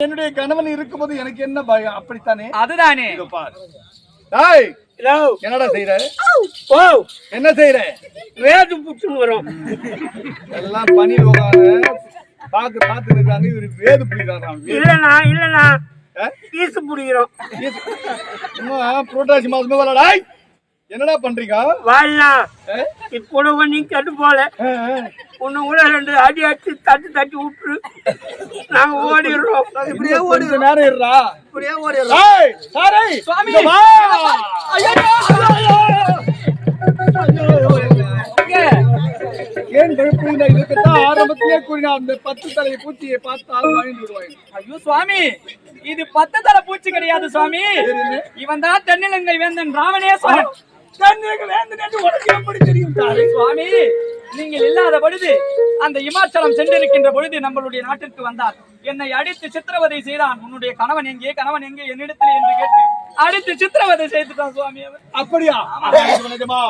என்னுடைய கணவன் இருக்கும்போது எனக்கு என்ன பயம்? அப்படித்தானே? அதுதானே. டேய் என்னடா செய்யற ஓ என்ன செய்யற வேது புச்சுன்னு வரும். எல்லாம் பனி பாக்கு பாத்து இருக்காங்க இவரு வேது பிடிக்கிறாராம். இல்லண்ணா இல்லண்ணா? ஈசு பிடிக்கிறோம். இன்னும் புரோட்டாசி மாசமே வரடாய் என்னடா பண்றீங்க? வாழா ஆ? இப்போ நீ கட்டு போல. உன்னை கூட ரெண்டு அடி அடிச்சு தட்டி தட்டி விட்டுரு. நாங்க ஓடிடுறோம். இப்படியே ஓடி நேரம் இருடா. இப்படியே ஓடி ஏய் சாரை. சுவாமி! ஏன் பயப்படுகிறீங்க இதுக்குத்தான் ஆரம்பத்திலே அந்த பத்து தலை பூச்சியை பார்த்தால் ஐயோ சுவாமி! இது பத்து தலை பூச்சி கிடையாது சுவாமி. இவன் தான் தென்னிலங்கை வேந்தன் ராமனேஸ்வரன் தென்னிலங்கை வேந்தன் என்று உனக்கு எப்படி தெரியும் தாரை? சுவாமி நீங்கள் இல்லாத பொழுது அந்த இமாச்சலம் சென்றிருக்கின்ற பொழுது நம்மளுடைய நாட்டிற்கு வந்தார். என்னை அடித்து சித்திரவதை செய்தான். உன்னுடைய கணவன் எங்கே? கணவன் எங்கே? என்னிடத்தில் என்று கேட்டு அடித்து சித்திரவதை செய்துட்டான் சுவாமி அப்படியா? இது நிஜமா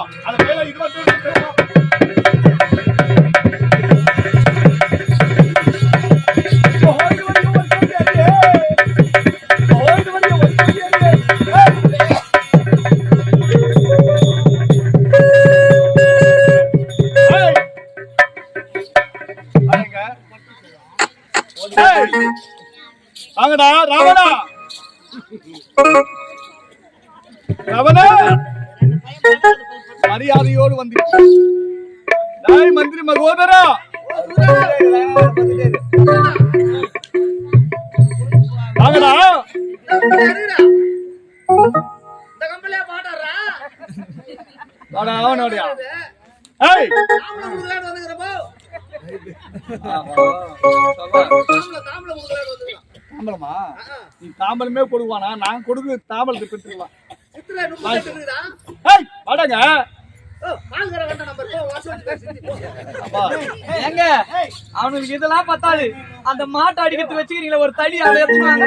வாங்கடா ராவணா. ரவணா. மரியாதையோடு வந்து. நாய் மந்திரி மகோதரா. வாங்கடா வாடா அவனோடியா ஏய். தாம்பலமா? நீ தாம்பலமே கொடுவானா நான் கொடுக்கு தாம்பலத்தை பெற்றுக்கலாம் ஏய் வாடங்க அப்பா ஏங்க அவனுக்கு இதெல்லாம் பத்தாது. அந்த மாட்டை அடிக்கிறது வச்சுக்கிறீங்களா ஒரு தடி அதை எடுத்துவாங்க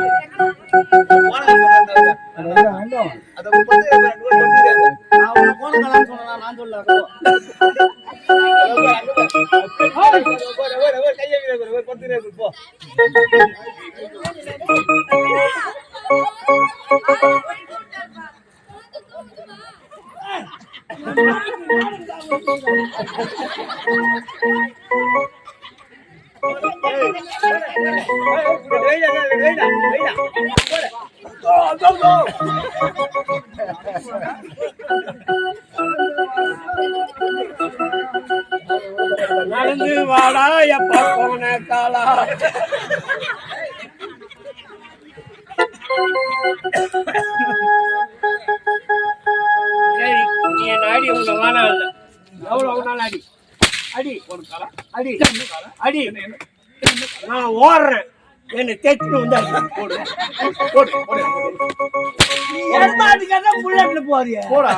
எவ்வளவு நாள் அடி? அடி. அடி. அடி. நான் ஓடுறேன். என்னை தேய்ச்சிட்டு வந்து அடி. போடு. போடு. போடு. புல்லட்ல போறிய போடா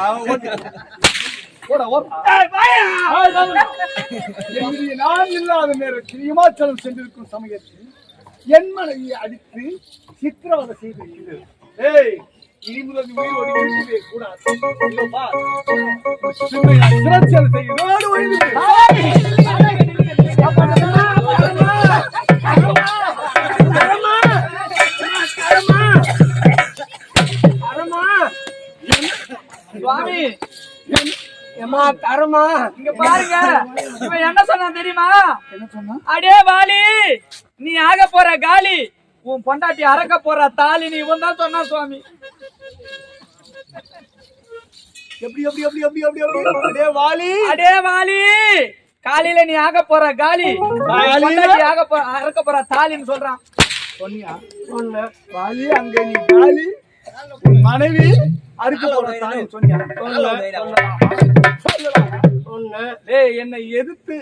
நான் இல்லாத நேரத்தில் இமாச்சலம் சென்றிருக்கும் சமயத்தில் என் மனைவியை அடித்து சித்திரவதை செய்திருக்கிறது ஏய் உயிர் கூடாது. ஒழிந்து சுவாமி ஏமா தரமா? இங்க பாருங்க. இவன் என்ன சொன்னான் தெரியுமா? என்ன சொன்னா அடே வாலி நீ ஆக போற காலி. உன் பொண்டாட்டி அறக்க போற தாலி நீ இவன் தான் சொன்னான் சுவாமி. எப்படி எப்படி எப்படி எப்படி எப்படி எப்படி? அடே வாலி. அடே வாலி. காலையில நீ ஆக போற காலி. ஆக போற அறக்க போற தாலின்னு சொல்றான். சொன்னியா சொன்ன வாலி அங்க நீ காலி. மனைவி அறுக்க போற தாய் சொன்னியா சொல்லலாம் டேய் என்னை எதிர்த்து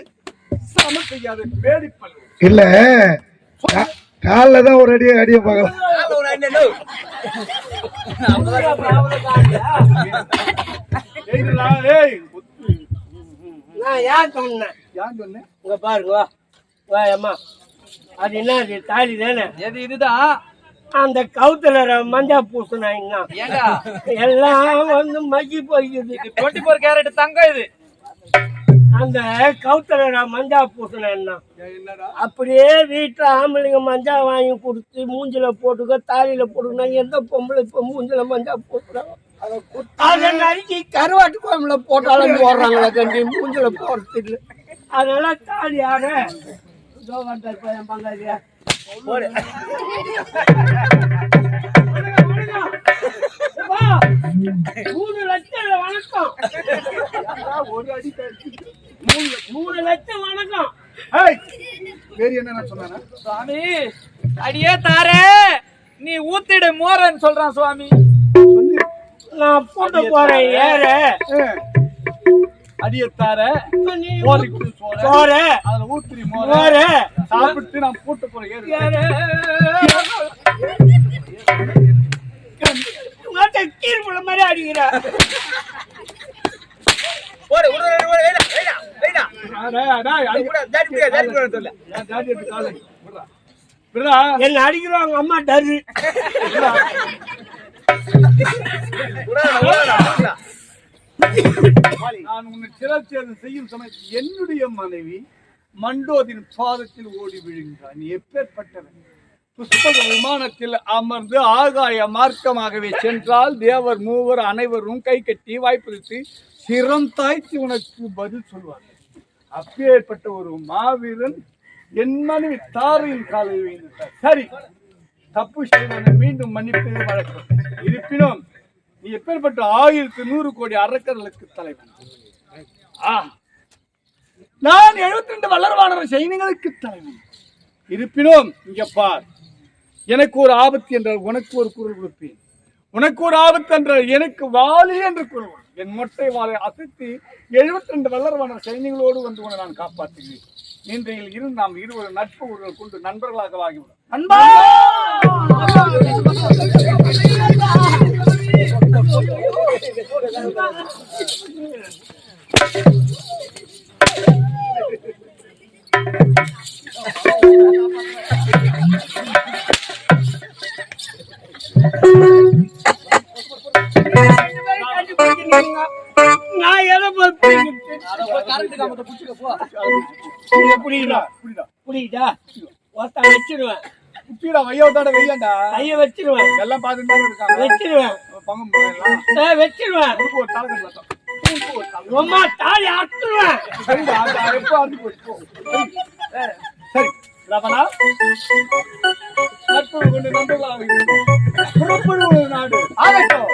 சம செய்யாத வேடிப்பல் இல்ல. கால்ல தான் ஒரு அடி அடிய பார்க்கலாம். ஏன் சொன்னேன்? யார் சொன்னேன் இங்க பாருங்க வா. வா அம்மா. அது என்ன அது தாலி தானே? எது இதுதான் அந்த கவுத்துல மஞ்சா பூசினா என்ன ஏண்டா? எல்லாம் வந்து மக்கி போய்க்குது டுவெண்ட்டி ஃபோர் கேரட் தங்கம் இது. அந்த கவுத்துல மஞ்சா பூசினா என்ன அப்படியே வீட்டுல ஆம்பளைங்க மஞ்சா வாங்கி கொடுத்து மூஞ்சில போட்டுக்க தாலியில போட்டுக்கனா எந்த பொம்பளை இப்ப மூஞ்சில மஞ்சா போட்டுறாங்க அதை நறுக்கி கருவாட்டு குழம்புல போட்டாலும் போடுறாங்களே கண்டி மூஞ்சில போடுறது இல்லை. அதனால தாலி பங்காளியா. மூணு லட்சம் வணக்கம் ஒரு அடி. மூணு மூணு லட்சம் வணக்கம். ஏய், வேற என்ன சொன்னானா? சுவாமி அடியே தாரே. நீ ஊத்திடு மோரன்னு சொல்றான் சுவாமி. நான் போட்டு போறேன் ஏற. அடியத்தார சோற அதுல ஊத்திரி மோர. சாப்பிட்டு நான் பூட்டு போறேன் ஏறு. கீழ்புள்ள மாதிரி அடிக்கிற அடே, அடே, அடி- ஏன் ஜாதி எடுத்து காலை? விட்றா. விட்றா. என்ன அடிக்கிறவங்க அம்மா டரு. நான் உன்னை சிறச்சேதம் செய்யும் சமயத்தில் என்னுடைய மனைவி மண்டோதின் பாதத்தில் ஓடி விழுகிறான். நீ எப்பேற்பட்டவன்? புஷ்பக விமானத்தில் அமர்ந்து ஆகாய மார்க்கமாகவே சென்றால் தேவர் மூவர் அனைவரும் கை கட்டி வாய்ப்பிடித்து சிரம் தாய்த்து உனக்கு பதில் சொல்வார்கள். அப்பேற்பட்ட ஒரு மாவீரன் என் மனைவி தாரையின் காலை விழுந்தார் சரி தப்பு செய்தவனை மீண்டும் மன்னிப்பது வழக்கம். இருப்பினும் நீ எப்பேற்பட்ட ஆயிரத்து நூறு கோடி அரக்கர்களுக்கு தலைவன்? ஆ. நான் 72 ரெண்டு வல்லரவாளர் சைனிகளுக்கு தலைவன். இருப்பினும் இங்க பார். எனக்கு ஒரு ஆபத்து என்றால் உனக்கு ஒரு குரல் கொடுப்பேன். உனக்கு ஒரு ஆபத்து என்றால் எனக்கு வாலி என்று குரல் என் மொட்டை வாளை அசைத்து 72 ரெண்டு வல்லரவான சைனிகளோடு வந்து உன்னை நான் காப்பாற்றுகிறேன். இன்றையில் இருந்து நாம் இருவர் நட்பு உறவு கொண்டு நண்பர்களாக ஆகிவிடும் நண்பா! நான் எதை போய் பிடிக்கிறது? கரண்ட் காமத்தை புடிச்சுக்க போ. இதை புடிக்கிறா புரியுதா புடிக்கிட்டா ஒருத்தன் வச்சிருவேன். புத்திடா வையோட்டாட வெய்யாண்டா கைய வச்சிருவேன். எல்லாம் இருக்காங்க. வச்சிருவேன். பங்கம் வச்சிருவேன். ரொம்ப தாலி அறுத்துருவேன். சரிடா, அது எப்போ அறுத்து போச்சு, போ. சரி. கொண்டு நாடு. ஆகட்டும்.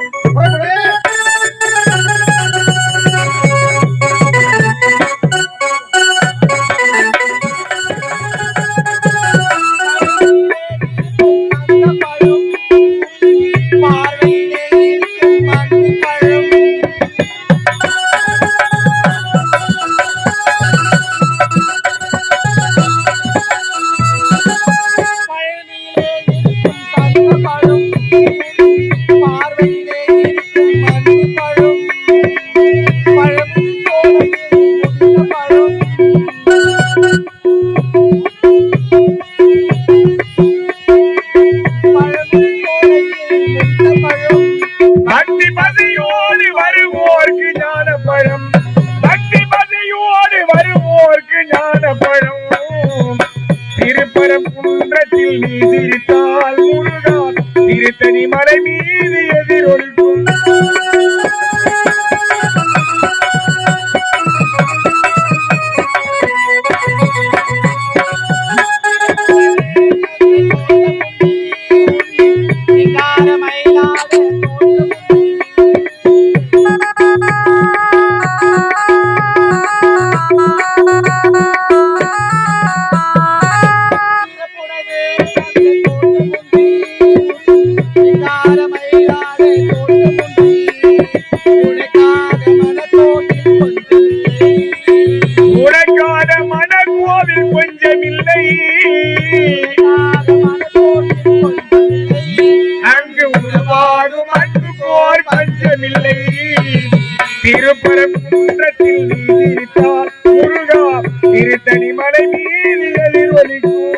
திருப்பரங்குன்றத்தில் நீ சிரித்தார் முருகா திருத்தணி மலை மீது எதிரொலிக்கும்.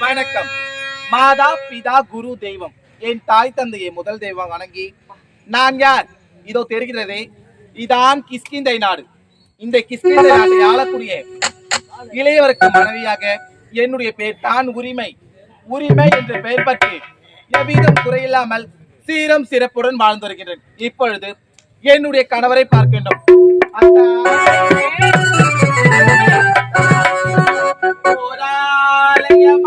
வணக்கம். மாதா பிதா குரு தெய்வம். என் தாய் தந்தையை முதல் தெய்வம் வணங்கி நான் யார்? இதோ தெரிகிறதே இதான் கிஷ்கிந்தை நாடு. இந்த கிஷ்கிந்தை நாட்டை ஆளக்கூடிய இளையவருக்கு மனைவியாக என்னுடைய பெயர் தான் உரிமை. உரிமை என்ற பெயர் பற்றி எவ்விதம் குறையில்லாமல் சீரம் சிறப்புடன் வாழ்ந்து வருகின்றேன். இப்பொழுது என்னுடைய கணவரை பார்க்கின்றோம். அத்தா. ஓராலயமாகும்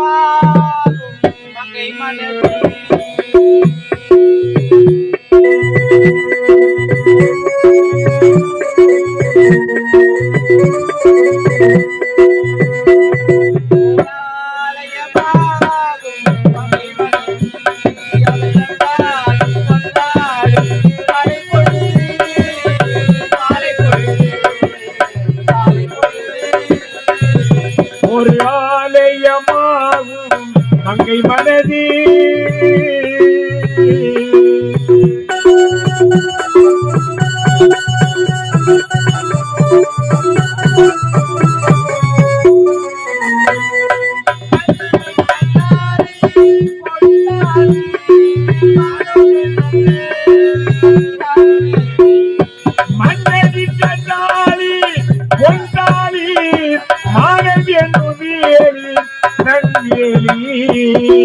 நன்வியலி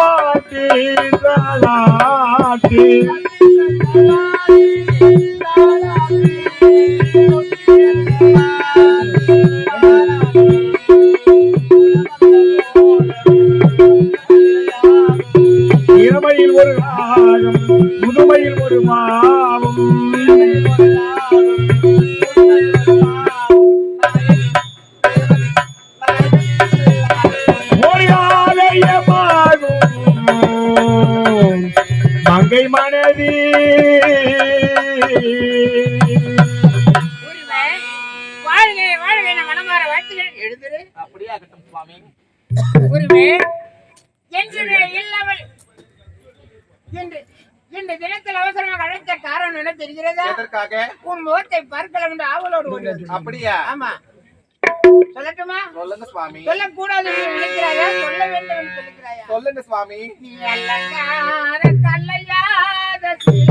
தந்த பாட்டி சொல்லட்டுமா? சொல்லுங்க சுவாமி. சொல்லக்கூடாது நினைக்கிறாயா? சொல்ல வேண்டும் சொல்லுகிறாயா? சொல்லுங்க சுவாமி. நீ அலங்கார கல்லையாத சிலை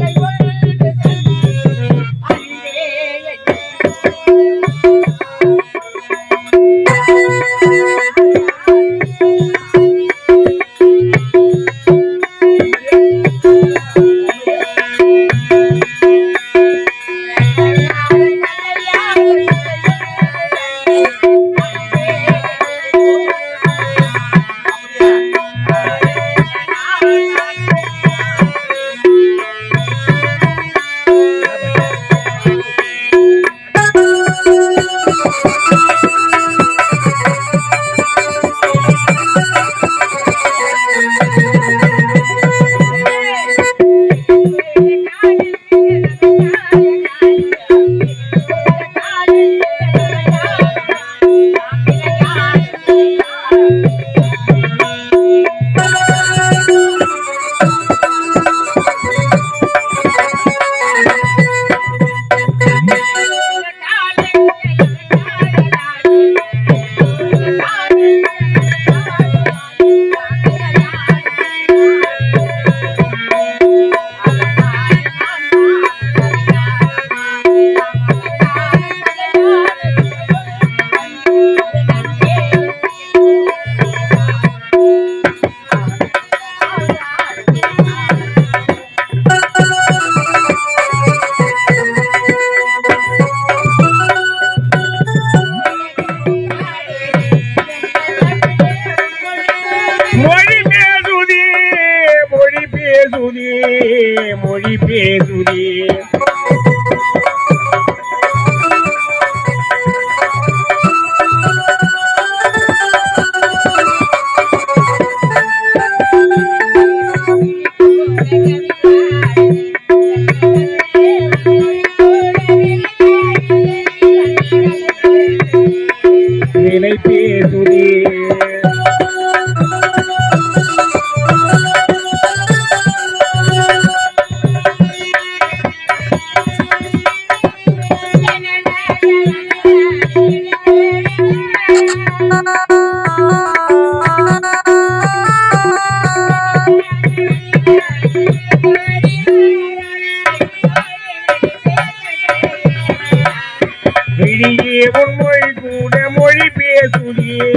விழியே உன் மொழி கூட மொழி பேசுதியே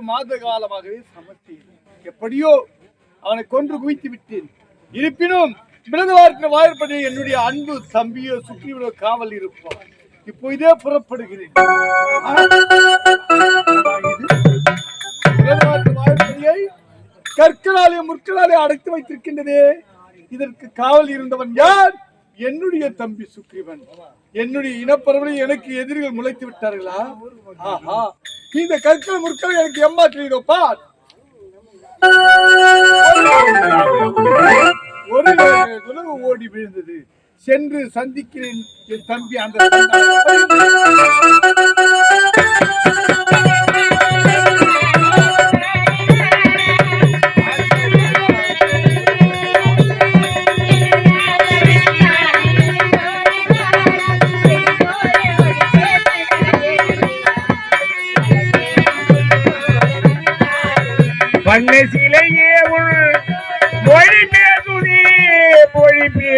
இருபத்தி எட்டு மாத காலமாகவே சமர்த்தேன் எப்படியோ அவனை கொன்று குவித்து விட்டேன். இருப்பினும் விருதுவார்க்கிற வாய்ப்படி என்னுடைய அன்பு தம்பியோ சுற்றியுள்ள காவல் இருப்பான் இப்போ இதே புறப்படுகிறேன். வாய்ப்படியை கற்களாலே முற்களாலே அடைத்து வைத்திருக்கின்றதே. இதற்கு காவல் இருந்தவன் யார்? என்னுடைய தம்பி சுக்ரீவன். என்னுடைய இனப்பரவலை எனக்கு எதிரிகள் முளைத்து விட்டார்களா? ஆஹா. இந்த கற்கள் முற்கள் எனக்கு ஏமாற்றியதோ பார் ஒரு உணவு ஓடி விழுந்தது. சென்று சந்திக்கிறேன் என் தம்பி அந்த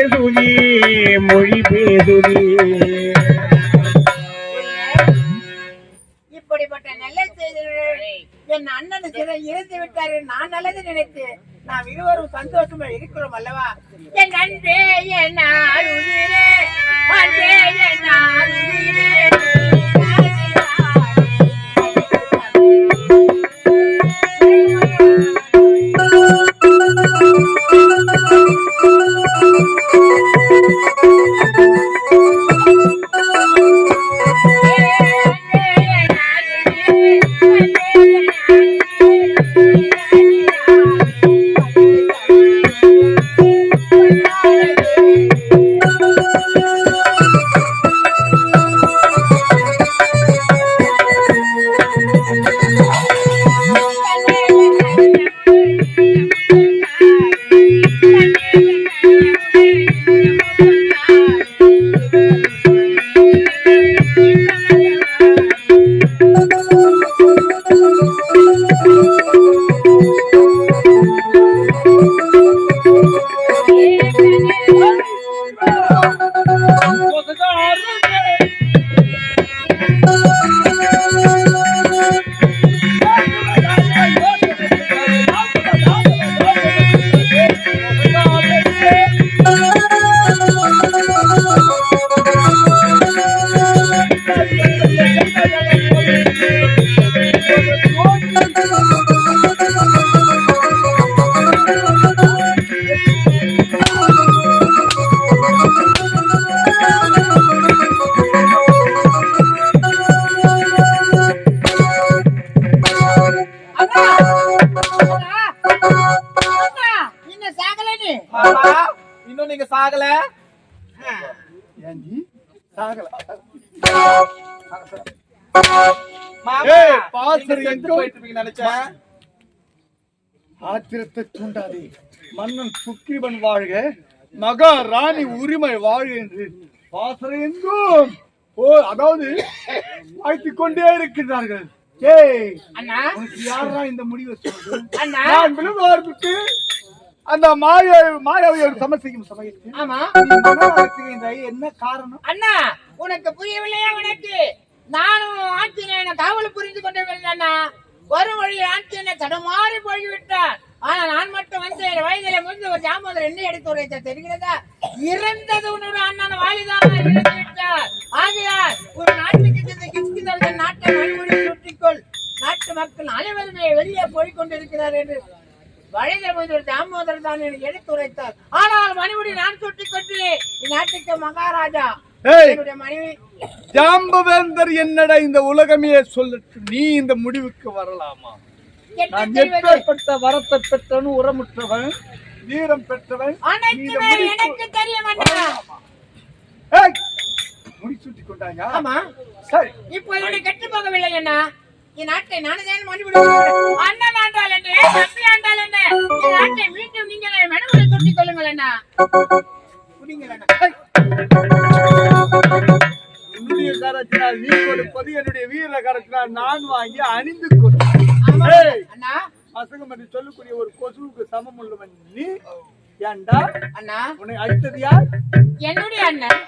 பேசுதி மொழி பேசுதி. இப்படிப்பட்ட நல்ல செய்திகள் என் அண்ணன் இருந்து இறந்து நான் நல்லது நினைத்து நாம் இருவரும் சந்தோஷமா இருக்கிறோம் அல்லவா? என் அன்பே என் அன்பே என் ஆத்திரத்தை தூண்டாதே. மன்னன் சுக்கிரவன் வாழ்க. மகா ராணி உரிமை வாழ்க என்று பாசறை எங்கும் ஓ அதாவது வாழ்த்திக் கொண்டே இருக்கின்றார்கள். ஏய் யாரா இந்த முடிவை சொல்றது? அந்த மாய மாயாவியோடு சமர்ப்பிக்கும் சமயத்தில். ஆமா. என்ன காரணம்? அண்ணா உனக்கு புரியவில்லையா உனக்கு? நானும் ஆஞ்சநேயனை காவல் புரிந்து கொண்டு அண்ணா ஒரு வழி ஆட்சியில தடுமாறி போய்விட்டார். ஆனா நான் மட்டும் வந்து வயதில முந்து ஒரு ஜாமோதர் என்ன எடுத்து உரைத்த தெரிகிறதா? இறந்தது உன்னோட அண்ணன் வாலிதான் இறந்து விட்டார் ஆகையால் ஒரு நாட்டுக்கு நாட்டை மறுபடி சுற்றிக்கொள். நாட்டு மக்கள் அனைவருமே வெளியே போய்கொண்டிருக்கிறார் என்று வயதில் முந்து ஒரு தாமோதர் தான் எடுத்துரைத்தார் ஆனால் மறுபடி நான் சுட்டிக் கொண்டு நாட்டுக்கு மகாராஜா ஜாம்பவேந்தர் என்னடா இந்த உலகமே சொல்லட்டும் நீ இந்த முடிவுக்கு வரலாமா? என்ன நான்? எப்பேற்பட்ட வரத்தை பெற்றவன் உரமுற்றவன் வீரம் பெற்றவன் நீ இந்த அனைத்துமே முடிக்கு- எனக்கு தெரியும் அண்ணா ஏய், முடி சுட்டி கொண்டாங்க ஆமா. சரி. இப்போ என்னுடைய கெட்டு போகவில்லை அண்ணா. இந்நாட்டை நானுதான் மணிமுடி அண்ணன் ஆண்டால் என்ன? தம்பி ஆண்டால் என்ன? இந்நாட்டை மீண்டும் நீங்கள் மணிமுடி சுட்டிக் கொள்ளுங்கள் அண்ணா. குடிங்கள் அண்ணா என்னுடைய கரத்தினால் நீ கொடுப்பது என்னுடைய வீர கரத்தினால் நான் வாங்கி அணிந்து. அண்ணா. பசங்க என்று சொல்லக்கூடிய ஒரு கொசுவுக்கு சமம் உள்ளவன் நீ. ஏண்டா? அண்ணா. உன்னை அடித்தது யார்? என்னுடைய அண்ணன்.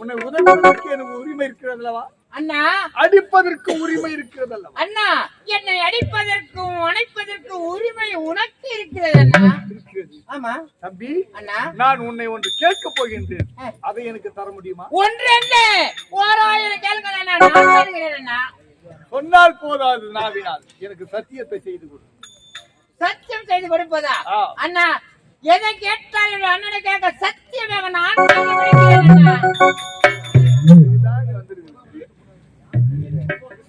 உன்னை உதவுவதற்கு எனக்கு உரிமை இருக்கிறதல்லவா அண்ணா. அடிப்பதற்கு உரிமை இருக்கிறதல்லவா? அண்ணா என்னை அடிப்பதற்கும் அணைப்பதற்கும் உரிமை உனக்கு இருக்கிறது அண்ணா. இருக்கிறது. ஆமா. தம்பி அண்ணா. நான் உன்னை ஒன்று கேட்க போகின்றேன். அதை எனக்கு தர முடியுமா? ஒன்று என்ன ஓராயிரம் அண்ணா. சொன்னால் போதாது நாவினால். எனக்கு சத்தியத்தை செய்து கொடு. சத்தியம் செய்து கொடுப்பதா. அண்ணா எதை கேட்டால் அண்ணனை கேட்க சத்தியமாக நான்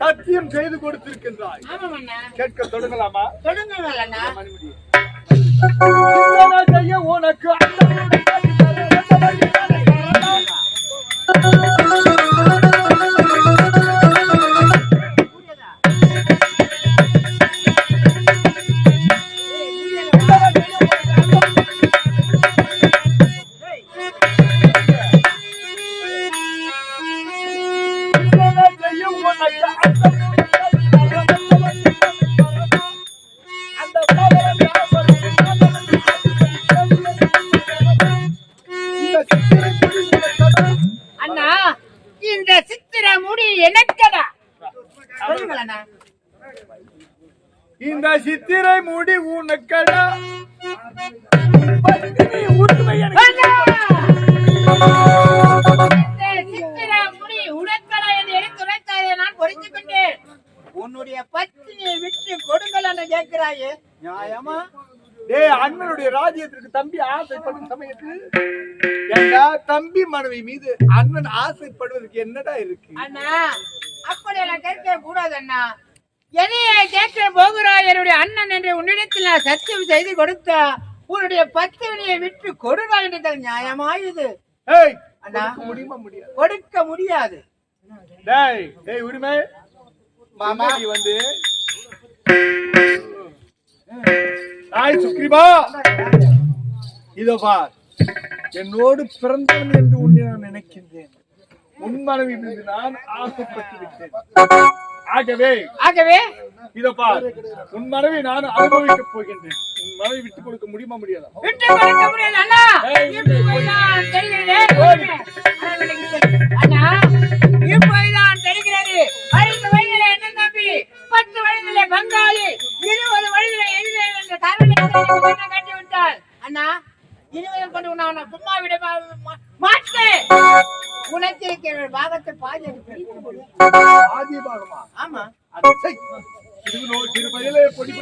சத்தியம் செய்து கொடுத்திருக்கின்றாய். கேட்க தொடங்கலாமா? செய்ய உனக்கு இந்த சித்திர முடி எனக்கடா சொல்லுங்கள் இந்த சித்திரை முடி உனக்கடா உன்னுடைய பத்தினியை விட்டு கொடுங்கள் என்று கேட்கிறாயே. நியாயமா? டேய் அண்ணனுடைய ராஜ்யத்திற்கு தம்பி ஆசைப்படும் சமயத்தில் ஏண்டா தம்பி மனைவி மீது அண்ணன் ஆசைப்படுவதற்கு என்னடா இருக்கு? அண்ணா அப்படியெல்லாம் கேட்க கூடாது அண்ணா என்னைய கேட்க போகிறாய் என்னுடைய அண்ணன் என்று உன்னிடத்தில் நான் சத்தியம் செய்து கொடுத்த உன்னுடைய பத்தினியை விட்டு கொடுங்கள் என்று நியாயமா இது ஏய் அண்ணா. முடியுமா முடியாது? கொடுக்க முடியாது. டேய் டேய் உரிமை. மாமா. வந்து ஆய் சுக்ரிபா இதோ பார். என்னோடு பிறந்தவன் என்று உன்னை நான் நினைக்கின்றேன். உன் மனைவி மீது நான் ஆசைப்பட்டு விட்டேன் ஆகவே ஆகவே இதோ பார் உன் மனைவி நான் அனுபவிக்கப் போகின்றேன். உன் மனைவி விட்டுக் கொடுக்க முடியுமா முடியாதா? விட்டு கொடுக்க முடியாது அண்ணா. அண்ணா இப்போதான் தெரிகிறது. ஐந்து வயதில என்ன தம்பி பத்து வயதில பங்காளி இருபது வயதில எதிரே என்ற காரணத்தை கட்டி விட்டார் அண்ணா இருபது கொண்டு நான் சும்மா விட உனக்கு இருக்கிற பாகத்தை பாதி. ஆதி பாகமா ஆமா அது செய். சிறு நோய் சிறு பயிலே பொடி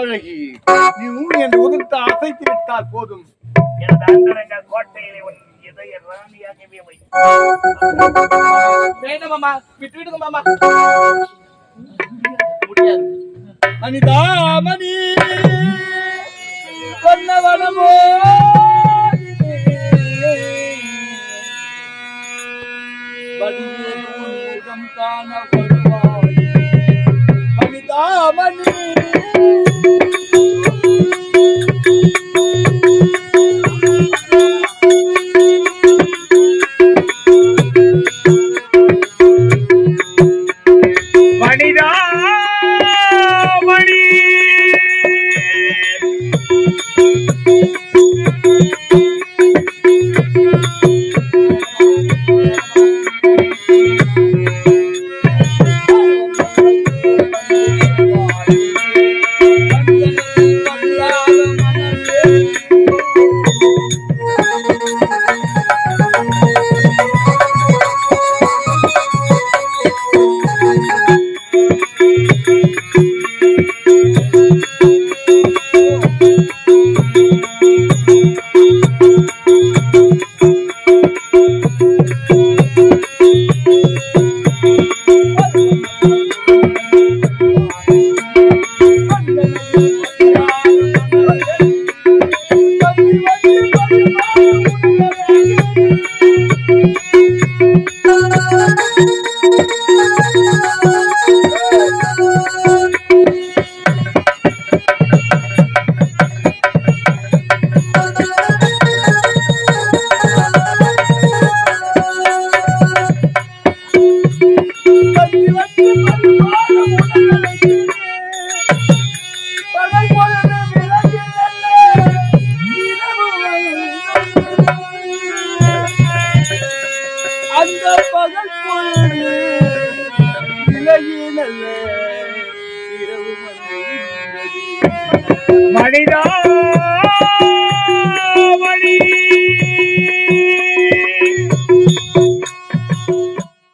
அழகி நீ என் உதத்தை அசைத்து விட்டால் போதும். எனது அந்தரங்க கோட்டையிலே உன் இதய ராணியாகவே வை. வேண்டாம் மாமா விட்டு விடுங்க மாமா. அந்த